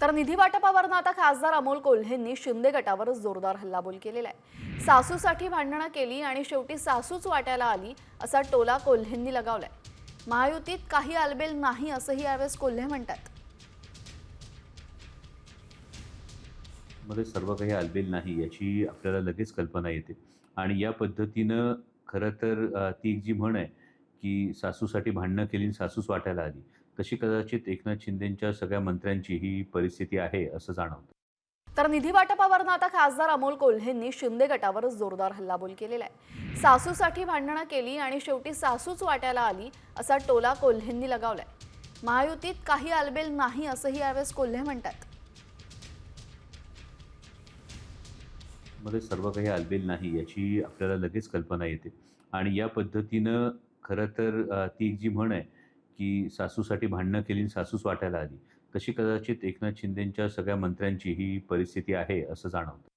तर निधी वाटपावरनं आता खासदार अमोल कोल्हेंनी शिंदे गटावरच जोरदार हल्लाबोल केलेला आहे. सासूसाठी भांडणं केली आणि शेवटी सासूच वाट्याला आली असा टोला कोल्हेंनी लगावलाय. महायुतीत काही आलबेल नाही असंही यावेळेस कोल्हे म्हणतात. मध्ये सर्व काही आलबेल नाही याची आपल्याला लगेच कल्पना येते. आणि या पद्धतीनं खरं तर ती जी म्हण आहे की सासूसाठी भांडणं केली आणि सासूच वाटायला आली. तशी कदाचित एकनाथ शिंदेच्या सगळ्या मंत्र्यांची ही परिस्थिती आहे असं जाणवतं. तर निधी वाटपावरनं आता खासदार अमोल कोल्हेंनी शिंदे गटावरच जोरदार हल्लाबोल केलेला आहे. सासूसाठी भांडणं केली आणि शेवटी सासूच वाट्याला आली असा टोला कोल्हेंनी लगावलाय. महायुतीत काही आलबेल नाही असंही यावेळेस कोल्हे म्हणतात. मध्ये सर्व काही आलबेल नाही याची आपल्याला लगेच कल्पना येते. आणि या पद्धतीनं खरं तर ती जी म्हण आहे की सासूसाठी भांडणं केली सासूस सासूच वाटायला आली तशी कदाचित एकनाथ शिंदेंच्या सगळ्या मंत्र्यांची ही परिस्थिती आहे असं जाणवतं.